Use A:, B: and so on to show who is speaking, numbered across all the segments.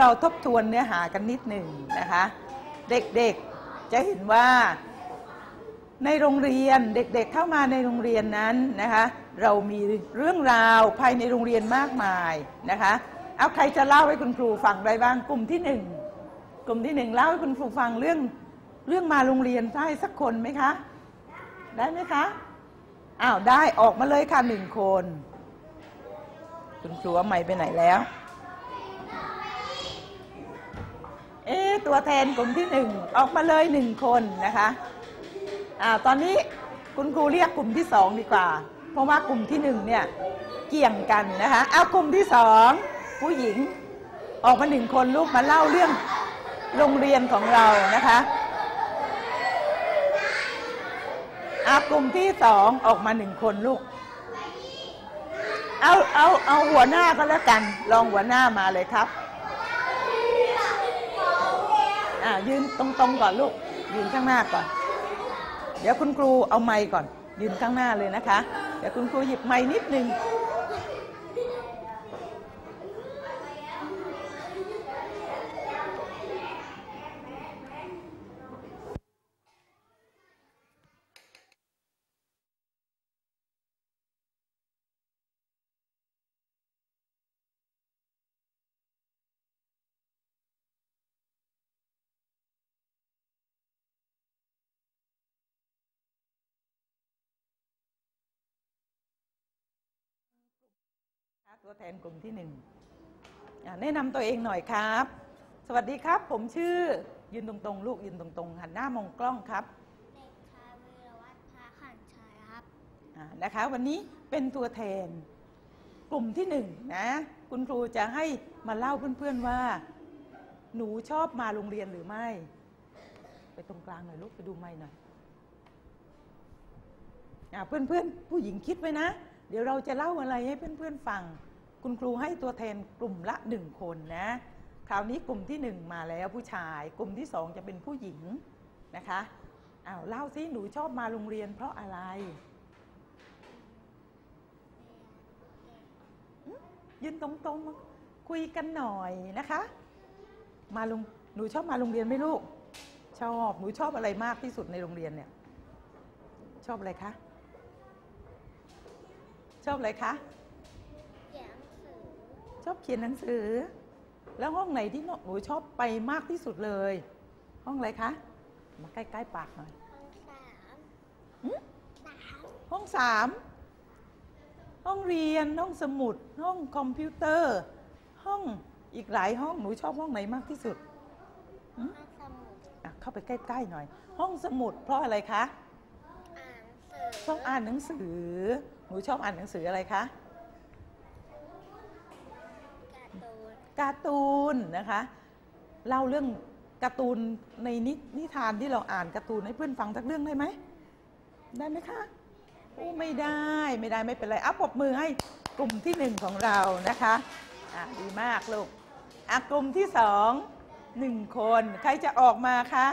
A: เราทบทวนเนื้อหากันนิดหนึ่งนะคะ เด็กๆจะเห็นว่าในโรงเรียนเด็กๆเข้ามาในโรงเรียนนั้นนะคะเรามีเรื่องราวภายในโรงเรียนมากมายนะคะเอาใครจะเล่าให้คุณครูฟังได้บ้างกลุ่มที่หนึ่งกลุ่มที่หนึ่งเล่าให้คุณครูฟังเรื่องเรื่องมาโรงเรียนได้สักคนไหมคะ ได้ไหมคะอ้าวได้ออกมาเลยค่ะหนึ่งคน คุณครูว่าไม่ไปไหนแล้ว เอ๊ตัวแทนกลุ่มที่หนึ่งออกมาเลยหนึ่งคนนะคะอ่าตอนนี้คุณครูเรียกกลุ่มที่สองดีกว่า เพราะว่ากลุ่มที่หนึ่งเนี่ยเกี่ยงกันนะคะเอากลุ่มที่สองผู้หญิงออกมาหนึ่งคนลูกมาเล่าเรื่องโรงเรียนของเรานะคะอากลุ่มที่สองออกมาหนึ่งคนลูก เอาเอาเอาหัวหน้าก็แล้วกัน ลองหัวหน้ามาเลยครับ อ่ายืนตรงๆก่อนลูก ยืนข้างหน้าก่อน เดี๋ยวคุณครูเอาไม้ก่อน ยืนข้างหน้าเลยนะคะ เดี๋ยวคุณครูหยิบไม้นิดนึง ตัวแทนกลุ่มที่หนึ่งอ่าแนะนำตัวเองหน่อยครับ สวัสดีครับ ผมชื่อยืนตรงๆ ลูกยืนตรงๆหันหน้ามองกล้องครับ
B: เด็กชายวีรวัฒน์พาขันชัยครับ
A: อ่านะคะ วันนี้เป็นตัวแทนกลุ่มที่หนึ่งนะคุณครูจะให้มาเล่าเพื่อนๆว่า หนูชอบมาโรงเรียนหรือไม่ ไปตรงกลางหน่อยลูกไปดูไม้หน่อยอ่าเพื่อนๆผู้หญิงคิดไว้นะ เดี๋ยวเราจะเล่าอะไรให้เพื่อนๆฟัง คุณครูให้ตัวแทนกลุ่มละหนึ่งคนนะคราวนี้กลุ่มที่หนึ่งมาแล้วผู้ชาย กลุ่มที่สองจะเป็นผู้หญิงนะคะอ้าวเล่าซิหนูชอบมาโรงเรียนเพราะอะไรยืนตรงๆมาคุยกันหน่อยนะคะ มาโรงหนูชอบมาโรงเรียนไหมลูก ชอบหนูชอบอะไรมากที่สุดในโรงเรียนเนี่ย ชอบอะไรคะ ชอบอะไรคะ
B: เขียนหนังสือ
A: ชอบเขียนหนังสือ แล้วห้องไหนที่หนูชอบไปมากที่สุดเลย ห้องอะไรคะ มาใกล้ๆปากหน่อย
B: ห้องสาม
A: ห้องสามห้องเรียนห้องสมุด ห้องคอมพิวเตอร์ ห้องอีกหลายห้องหนูชอบห้องไหนมากที่สุด
B: ห้องสมุด
A: อะเข้าไปใกล้ๆหน่อย ห้องสมุด เพราะอะไรคะ
B: อ่านหนังสือ
A: ชอบอ่านหนังสือหนูชอบอ่านหนังสืออะไรคะ
B: การ์ตูน
A: นะคะเล่าเรื่องการ์ตูนในนินิทานที่เราอ่านการ์ตูนให้เพื่อนฟังสักเรื่องได้ไหมได้ไหมคะโอ้ไม่ได้ไม่ได้ไม่เป็นไรอัปปรบมือให้กลุ่มที่หนึ่งของเรานะคะอะดีมากลูกอะกลุ่มที่สองหนึ่งคน ใครจะออกมาคะ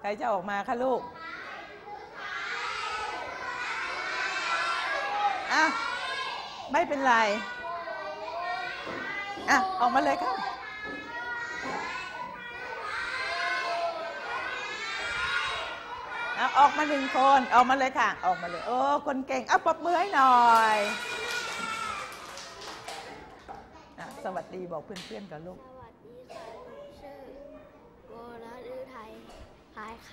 A: ใครจะออกมาคะลูกอะไม่เป็นไร อะออกมาเลยค่ะอะออกมาหนึ่งคนออกมาเลยค่ะ ออกมาเลย โอ้คนเก่งอะปรบมือให้หน่อยอะสวัสดีบอกเพื่อนๆกับลูก
B: สวัสดีค่ะหนูชื่อโบราลือไทยพายข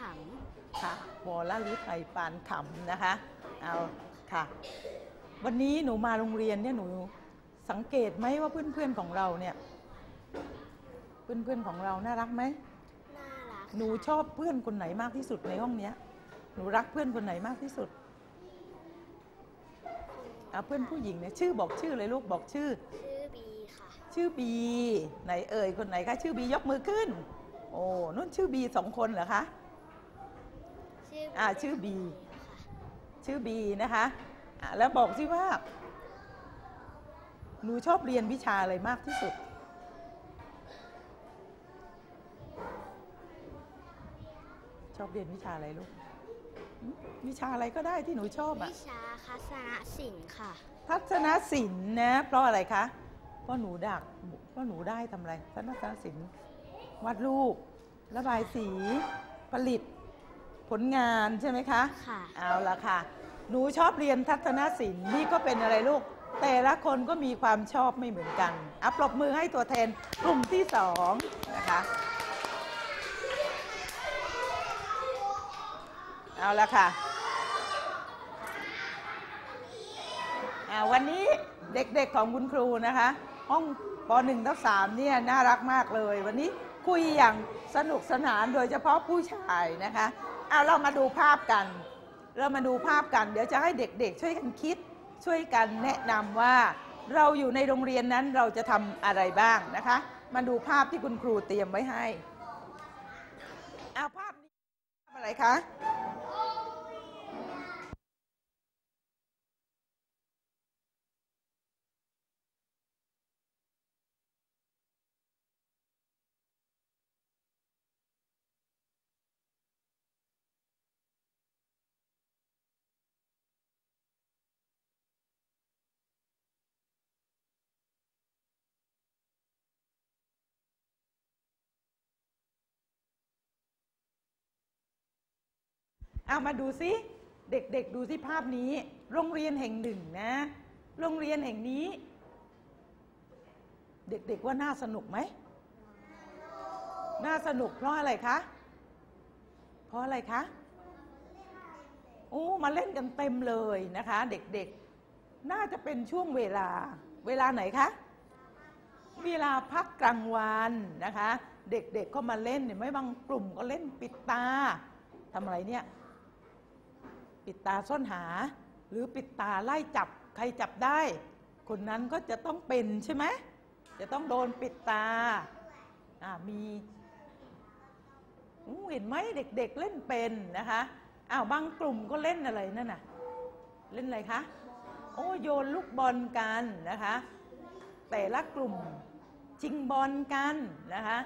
A: ค่ะวอลล่าลุไทยปานขำนะคะ เอาค่ะ วันนี้หนูมาโรงเรียนเนี่ยหนู สังเกตไหมว่าเพื่อนๆของเราเนี่ย เพื่อนๆของเราน่ารักไหมำ
B: น่ารัก
A: หนูชอบเพื่อนคนไหนมากที่สุดในห้องเนี้ย หนูรักเพื่อนคนไหนมากที่สุดอะเพื่อนผู้หญิงเนี่ยชื่อบอกชื่อเลยลูกบอกชื่อ
B: ชื่อบีค่ะ
A: ชื่อบี ไหนเอ่ยคนไหนคะชื่อบียกมือขึ้น โอ้นุ่นชื่อบีสองคนเหรอคะ
B: ชื่อ
A: อ่าชื่อบี
B: ค่ะ
A: ชื่อบีนะคะอะแล้วบอกสิว่า หนูชอบเรียนวิชาอะไรมากที่สุด ชอบเรียนวิชาอะไรลูกหึวิชาอะไรก็ได้ที่หนูชอบอะ
B: วิชาคศนศิลป์ค่ะ
A: ทัศนศิลป์นะ เพราะอะไรคะพ่อหนูดักพ่อหนูได้ทำอะไร ทัศนศิลป์วาดรูประบายสีผลิตผลงานใช่ไหมคะ
B: ค่ะ
A: เอาละค่ะ หนูชอบเรียนทัศนศิลป์นี่ก็เป็นอะไรลูก แต่ละคนก็มีความชอบไม่เหมือนกันอัปรบมือให้ตัวแทนกลุ่มที่สองนะคะเอาละค่ะวันนี้เด็กๆของคุณครูนะคะ ห้องป .1 ทับ3เนี่ยน่ารักมากเลย วันนี้คุยอย่างสนุกสนานโดยเฉพาะผู้ชายนะคะเอาเรามาดูภาพกัน เรามาดูภาพกัน เดี๋ยวจะให้เด็กๆ ช่วยกันคิด ช่วยกันแนะนำว่าเราอยู่ในโรงเรียนนั้นเราจะทำอะไรบ้างนะคะ มาดูภาพที่คุณครูเตรียมไว้ให้เอาภาพนี้ภาพอะไรคะ เอามาดูซิเด็กๆดูที่ภาพนี้ โรงเรียนแห่งหนึ่งนะ โรงเรียนแห่งนี้ เด็กๆว่าน่าสนุกไหมน่าสนุกเพราะอะไรคะ เพราะอะไรคะโอ้มาเล่นกันเต็มเลยนะคะ เด็กๆ น่าจะเป็นช่วงเวลา เวลาไหนคะ เวลาพักกลางวันนะคะ เด็กๆก็มาเล่นเห็นไหมบางกลุ่มก็เล่นปิดตาทำอะไรเนี่ย ปิดตาซ่อนหา หรือปิดตาไล่จับใครจับได้ คนนั้นก็จะต้องเป็นใช่ไหมจะต้องโดนปิดตาอ่ามีเห็นไหมเด็กๆเเล่นเป็นนะคะอ้าวบางกลุ่มก็เล่นอะไรนั่นน่ะเล่นอะไรคะโอ้โยนลูกบอลกันนะคะ แต่ละกลุ่มชิงบอลกันนะคะ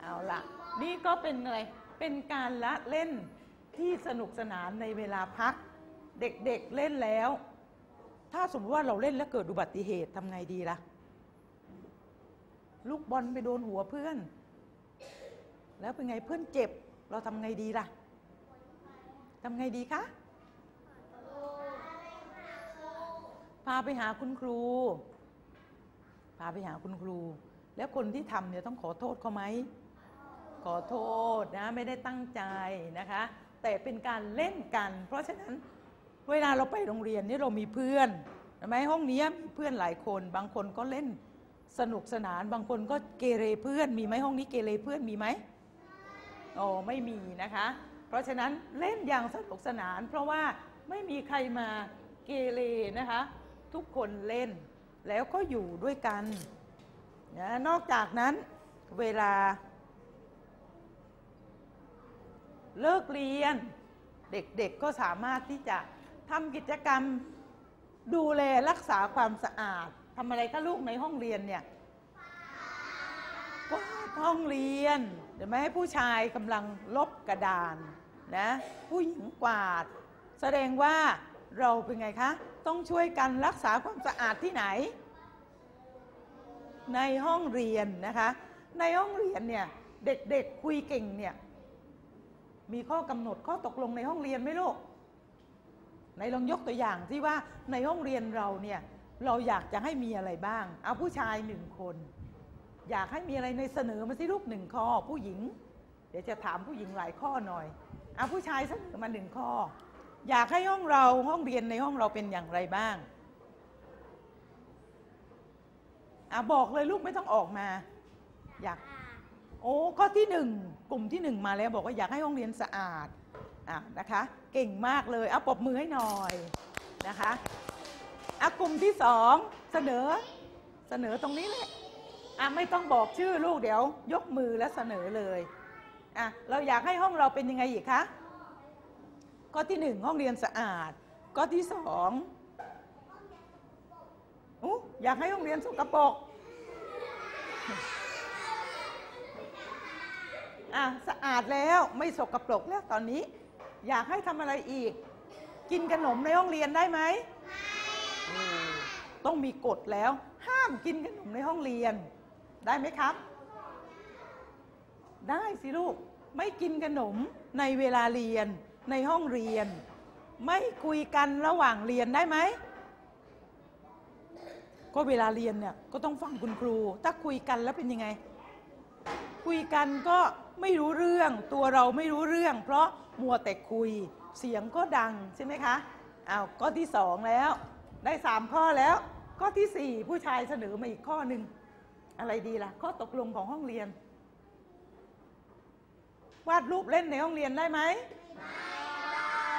A: เอาละนี่ก็เป็นอะไรเป็นการละเล่นที่สนุกสนานในเวลาพัก เด็กๆเเล่นแล้ว ถ้าสมมติว่าเราเล่นแล้วเกิดอุบัติเหตุทำไงดีล่ะ ลูกบอลไปโดนหัวเพื่อน แล้วเป็นไงเพื่อนเจ็บ เราทำไงดีล่ะทำไงดีคะพาไปหาคุณครู พาไปหาคุณครู แล้วคนที่ทำเนี่ยต้องขอโทษเขาไหม ขอโทษนะ ไม่ได้ตั้งใจนะคะ แต่เป็นการเล่นกัน เพราะฉะนั้น เวลาเราไปโรงเรียนนี่เรามีเพื่อนใช่ไหมห้องนี้มีเพื่อนหลายคน บางคนก็เล่นสนุกสนาน บางคนก็เกเรเพื่อนมีไหมห้องนี้เกเรเพื่อนมีไหมโอ้ไม่มีนะคะ เพราะฉะนั้นเล่นอย่างสนุกสนาน เพราะว่าไม่มีใครมาเกเรนะคะ ทุกคนเล่นแล้วก็อยู่ด้วยกันนะนอกจากนั้นเวลา เลิกเรียน เด็กๆก็สามารถที่จะ ทำกิจกรรมดูแลรักษาความสะอาดทำอะไรก็ลูกในห้องเรียนเนี่ยกวาดห้องเรียน เดี๋ยวไม่ใหมผู้ชายกำลังลบกระดานนะผู้หญิงกวาด แสดงว่าเราเป็นไงคะ ต้องช่วยกันรักษาความสะอาดที่ไหน ในห้องเรียนนะคะ ในห้องเรียนเนี่ยเด็กๆคุยเก่งเนี่ยมีข้อกำหนดข้อตกลงในห้องเรียนไหมลูก ในลองยกตัวอย่างที่ว่าในห้องเรียนเราเนี่ยเราอยากจะให้มีอะไรบ้าง เอาผู้ชายหนึ่งคน อยากให้มีอะไรในเสนอมาสิลูกหนึ่งข้อผู้หญิง เดี๋ยวจะถามผู้หญิงหลายข้อหน่อยเอาผู้ชายเสนอมาหนึ่งข้อ อยากให้ห้องเราห้องเรียนในห้องเราเป็นอย่างไรบ้างอะบอกเลยลูกไม่ต้องออกมา อยาก โอ้ข้อที่หนึ่งกลุ่มที่หนึ่งมาแล้วบอกว่าอยากให้ห้องเรียนสะอาด นะคะ เก่งมากเลยเอาปบมือให้หน่อยนะคะอะกลุ่มที่สองเสนอเสนอตรงนี้แหละอะไม่ต้องบอกชื่อลูกเดี๋ยว ยกมือแล้วเสนอเลยอะเราอยากให้ห้องเราเป็นยังไงอีกคะข้อที่หนึ่งห้องเรียนสะอาดข้อที่สองอยากให้ห้องเรียนสกปรกอะสะอาดแล้วไม่สกปรกแล้วตอนนี้ อยากให้ทำอะไรอีก กินขนมในห้องเรียนได้ไหมต้องมีกฎแล้ว ห้ามกินขนมในห้องเรียน ได้ไหมครับ ได้สิลูก ไม่กินขนมในเวลาเรียนในห้องเรียน ไม่คุยกันระหว่างเรียนได้ไหมก็เวลาเรียนเนี่ยก็ต้องฟังคุณครู ถ้าคุยกันแล้วเป็นยังไง คุยกันก็ไม่รู้เรื่อง ตัวเราไม่รู้เรื่อง เพราะ มัวแต่คุย เสียงก็ดังใช่ไหมคะอ้าวข้อที่สองแล้ว ได้สามข้อแล้ว ข้อที่สี่ผู้ชายเสนอมาอีกข้อหนึ่งอะไรดีล่ะ ข้อตกลงของห้องเรียน วาดรูปเล่นในห้องเรียนได้ไหม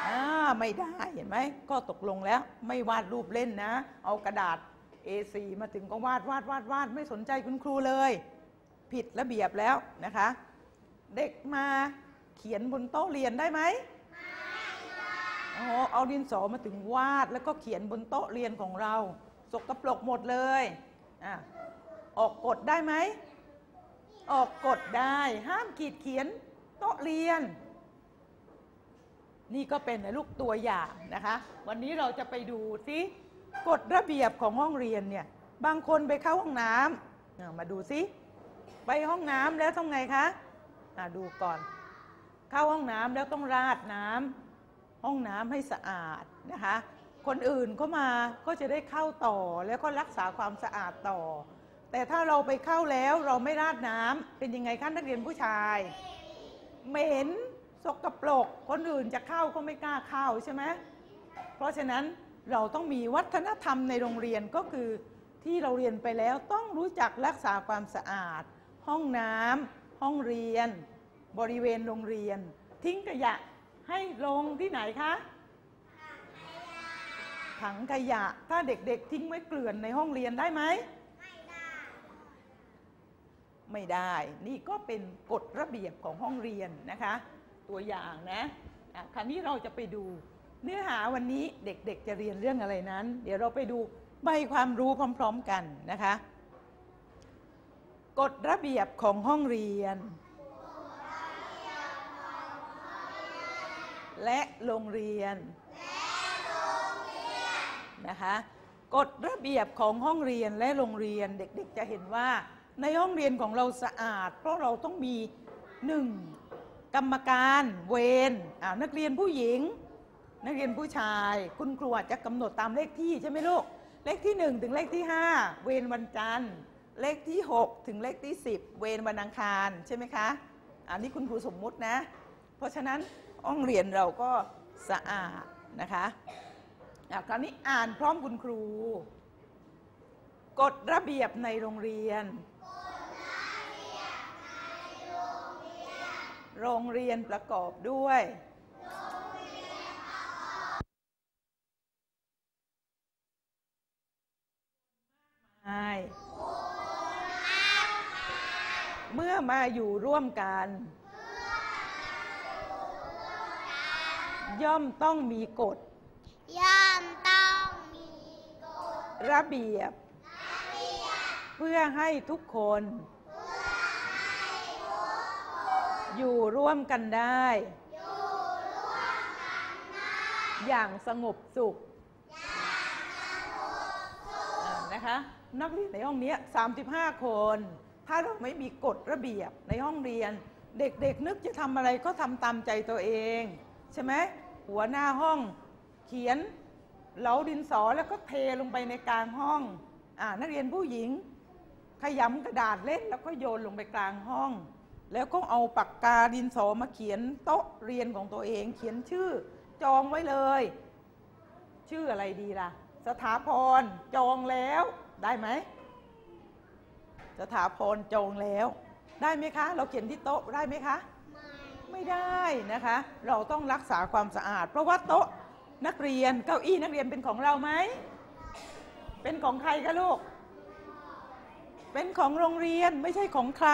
A: อ่าไม่ได้เห็นไหมก็ตกลงแล้ว ไม่วาดรูปเล่นนะ เอากระดาษ A4 มาถึงก็วาดวาดวาดวาดไม่สนใจคุณครูเลย ผิดระเบียบแล้วนะคะ เด็กมา เขียนบนโต๊ะเรียนได้ไหมอ๋อเอาดินสอมาถึงวาดแล้วก็เขียนบนโต๊ะเรียนของเรา สกปรกหมดเลยอะออกกฎได้ไหม ออกกฎได้ ห้ามขีดเขียนโต๊ะเรียน นี่ก็เป็นลูกตัวอย่างนะคะ วันนี้เราจะไปดูซิกฎระเบียบของห้องเรียนเนี่ย บางคนไปเข้าห้องน้ำมาดูซิ ไปห้องน้ำแล้วต้องไงคะะดูก่อน เข้าห้องน้ำแล้วต้องราดน้ำห้องน้ำให้สะอาดนะคะ คนอื่นก็มาก็จะได้เข้าต่อแล้วก็รักษาความสะอาดต่อ แต่ถ้าเราไปเข้าแล้วเราไม่ราดน้ำเป็นยังไงคะนักเรียนผู้ชาย เหม็นสกปรกคนอื่นจะเข้าก็ไม่กล้าเข้าใช่ไหมเพราะฉะนั้นเราต้องมีวัฒนธรรมในโรงเรียนก็คือที่เราเรียนไปแล้วต้องรู้จักรักษาความสะอาด ห้องน้ำห้องเรียน บริเวณโรงเรียน ทิ้งขยะให้ลงที่ไหนคะ ถังขยะถ้าเด็กๆ ทิ้งไว้เกลื่อนในห้องเรียนได้ไหมไม่ได้ นี่ก็เป็นกฎระเบียบของห้องเรียนนะคะ ตัวอย่างนะะคราวนี้เราจะไปดู เนื้อหาวันนี้เด็กๆ จะเรียนเรื่องอะไรนั้น เดี๋ยวเราไปดูใบความรู้พร้อม ๆกันนะคะ กฎระเบียบของห้องเรียน และโรงเรียนนะคะกฎระเบียบของห้องเรียนและโรงเรียนเด็กๆ จะเห็นว่าในห้องเรียนของเราสะอาด เพราะเราต้องมีหนึ่งกรรมการเวรอ่านักเรียนผู้หญิง นักเรียนผู้ชาย คุณครูอาจจะกำหนดตามเลขที่ใช่ไหมลูก เลขที่ 1 ถึงเลขที่ 5 เวรวันจันทร์ เลขที่ 6 ถึงเลขที่ 10 เวรวันอังคารใช่ไหมคะอันนี้คุณครูสมมุตินะ เพราะฉะนั้น ห้องเรียนเราก็สะอาดนะคะคราวนี้อ่านพร้อมคุณครู กฎระเบียบในโรงเรียน โรงเรียนประกอบด้วยใช่เมื่อมาอยู่ร่วมกัน ย่อมต้องมีกฎ
B: ย่อมต้องมี
A: ระเบียบเพื่อให้ทุกคน อยู่ร่วมกันได้ อย่างสงบสุขอ่านะคะ นักเรียนในห้องเนี้ย35 คน ถ้าเราไม่มีกฎระเบียบในห้องเรียน เด็กๆนึกจะทำอะไรก็ทำตามใจตัวเอง ใช่ไหมหัวหน้าห้องเขียนเหลาดินสอแล้วก็เทลงไปในกลางห้องอนักเรียนผู้หญิง ขยำกระดาษเล่นแล้วก็โยนลงไปกลางห้อง แล้วก็เอาปากกาดินสอมาเขียนโต๊ะเรียนของตัวเอง เขียนชื่อจองไว้เลย ชื่ออะไรดีล่ะ สถาพรจองแล้วได้ไหมสถาพรจองแล้ว ได้ไหมคะ เราเขียนที่โต๊ะได้ไหมคะ ไม่ได้นะคะ เราต้องรักษาความสะอาด เพราะว่าโต๊ะนักเรียนเก้าอี้นักเรียนเป็นของเราไหม เป็นของใครคะลูก เป็นของโรงเรียนไม่ใช่ของใคร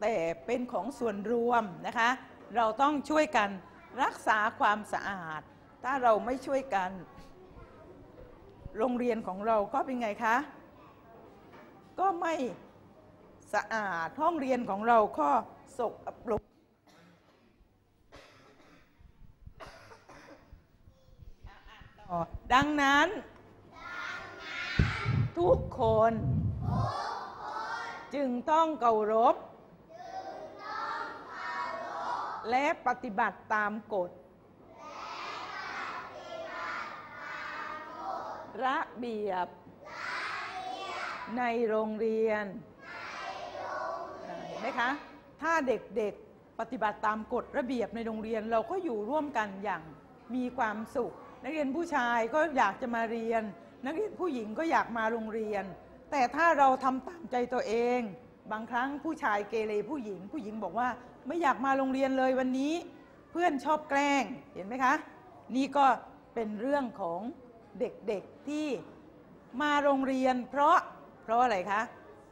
A: แต่เป็นของส่วนรวมนะคะ เราต้องช่วยกันรักษาความสะอาด ถ้าเราไม่ช่วยกัน โรงเรียนของเราก็เป็นไงคะ ก็ไม่สะอาดห้องเรียนของเราก็สกปรก ต่อ ดังนั้น ทุกคน จึงต้องเคารพและปฏิบัติตามกฎระเบียบ ในโรงเรียนเห็นไหมคะ ถ้าเด็กๆปฏิบัติตามกฎระเบียบในโรงเรียนเราก็อยู่ร่วมกันอย่างมีความสุข นักเรียนผู้ชายก็อยากจะมาเรียน นักเรียนผู้หญิงก็อยากมาโรงเรียน แต่ถ้าเราทำตามใจตัวเอง บางครั้งผู้ชายเกเรผู้หญิง ผู้หญิงบอกว่าไม่อยากมาโรงเรียนเลยวันนี้ เพื่อนชอบแกล้งเห็นไหมคะ นี่ก็เป็นเรื่องของเด็กๆที่มาโรงเรียน เพราะเพราะอะไรคะ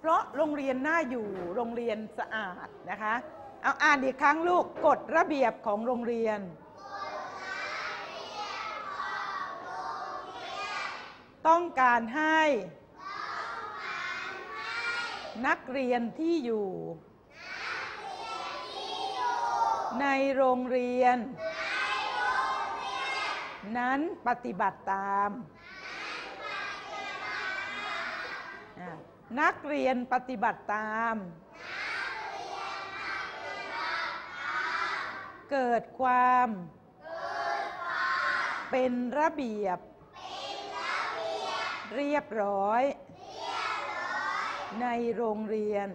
A: เพราะโรงเรียนน่าอยู่โรงเรียนสะอาดนะคะเอาอ่านอีกครั้งลูกกฎระเบียบของโรงเรียน ต้องการให้ นักเรียนที่อยู่ ในโรงเรียน นั้นปฏิบัติตาม นักเรียนปฏิบัติตาม เกิดความ เป็นระเบียบ เรียบร้อย ในโรงเรียน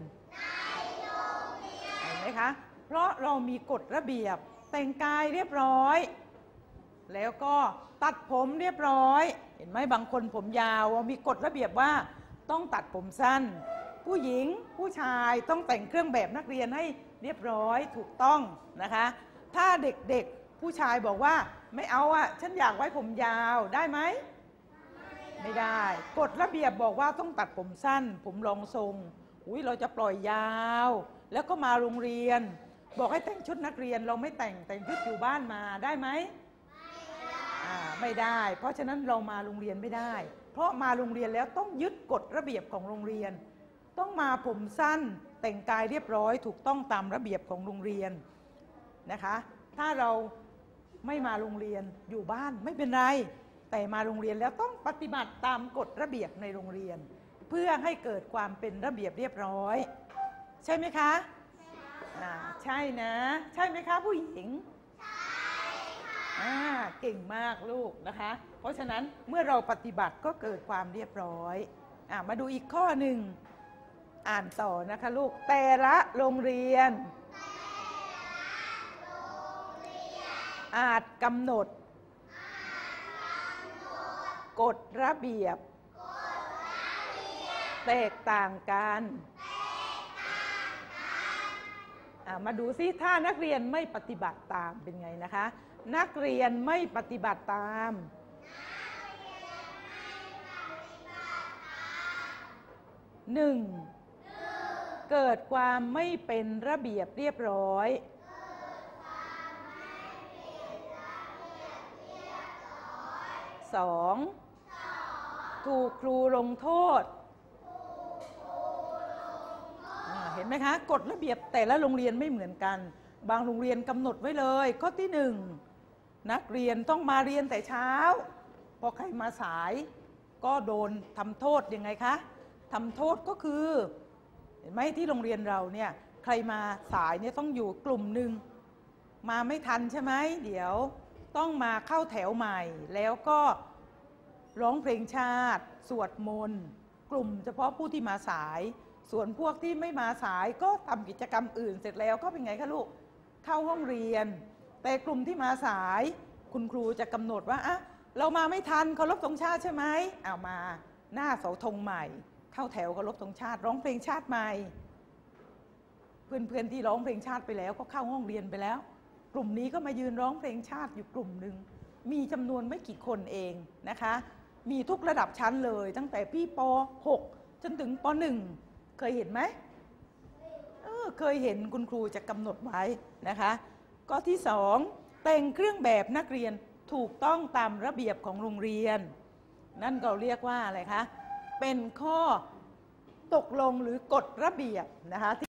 A: เห็นไหมคะ เพราะเรามีกฎระเบียบ แต่งกายเรียบร้อย แล้วก็ตัดผมเรียบร้อย เห็นไหมบางคนผมยาว มีกฎระเบียบว่าต้องตัดผมสั้น ผู้หญิงผู้ชายต้องแต่งเครื่องแบบนักเรียนให้เรียบร้อยถูกต้องนะคะ ถ้าเด็กๆผู้ชายบอกว่าไม่เอาอะฉันอยากไว้ผมยาวได้ไหม ไม่ได้กฎระเบียบบอกว่าต้องตัดผมสั้น ผมรองทรงอุ้ยเราจะปล่อยยาว แล้วก็มาโรงเรียน บอกให้แต่งชุดนักเรียนเราไม่แต่งแต่งชุดอยู่บ้านมาได้ไหมอ่าไม่ได้ เพราะฉะนั้นเรามาโรงเรียนไม่ได้ เพราะมาโรงเรียนแล้วต้องยึดกฎระเบียบของโรงเรียน ต้องมาผมสั้นแต่งกายเรียบร้อย ถูกต้องตามระเบียบของโรงเรียนนะคะ ถ้าเราไม่มาโรงเรียนอยู่บ้านไม่เป็นไร แต่มาโรงเรียนแล้วต้องปฏิบัติตามกฎระเบียบในโรงเรียน เพื่อให้เกิดความเป็นระเบียบเรียบร้อย ใช่ไหมคะอ่าใช่นะ ใช่ไหมคะผู้หญิงใช่ค่ะเก่งมากลูกนะคะ เพราะฉะนั้นเมื่อเราปฏิบัติก็เกิดความเรียบร้อยอ่ามาดูอีกข้อหนึ่งอ่านต่อนะคะลูกแต่ละโรงเรียน อาจกำหนด กฎระเบียบ แตกต่างกันอะมาดูซิถ้านักเรียนไม่ปฏิบัติตามเป็นไงนะคะ นักเรียนไม่ปฏิบัติตาม หนึ่งเกิดความไม่เป็นระเบียบเรียบร้อย สอง ถูกครูลงโทษ เห็นไหมคะกฎระเบียบแต่ละโรงเรียนไม่เหมือนกัน บางโรงเรียนกำหนดไว้เลย ข้อที่หนึ่งนักเรียนต้องมาเรียนแต่เช้า พอใครมาสาย ก็โดนทำโทษยังไงคะทำโทษก็คือเห็นไหมที่โรงเรียนเราเนี่ยใครมาสายเนี่ยต้องอยู่กลุ่มหนึ่งมาไม่ทันใช่ไหมเดี๋ยวต้องมาเข้าแถวใหม่แล้วก็ ร้องเพลงชาติ สวดมนต์ กลุ่มเฉพาะผู้ที่มาสาย ส่วนพวกที่ไม่มาสายก็ทำกิจกรรมอื่นเสร็จแล้วก็เป็นไงคะลูก เข้าห้องเรียน แต่กลุ่มที่มาสาย คุณครูจะกำหนดว่าอะเรามาไม่ทันเคารพธงชาติใช่ไหมเอามาหน้าเสาธงใหม่ เข้าแถวเคารพธงชาติ ร้องเพลงชาติใหม่ เพื่อนๆที่ร้องเพลงชาติไปแล้วก็เข้าห้องเรียนไปแล้ว กลุ่มนี้ก็มายืนร้องเพลงชาติอยู่กลุ่มหนึ่งมีจำนวนไม่กี่คนเองนะคะ มีทุกระดับชั้นเลย ตั้งแต่พี่ป .6 จนถึงป .1 เคยเห็นไหมเออเคยเห็นคุณครูจะกำหนดไว้นะคะก็ที่สองแต่งเครื่องแบบนักเรียนถูกต้องตามระเบียบของโรงเรียน นั่นเราเรียกว่าอะไรคะ เป็นข้อตกลงหรือกฎระเบียบนะคะ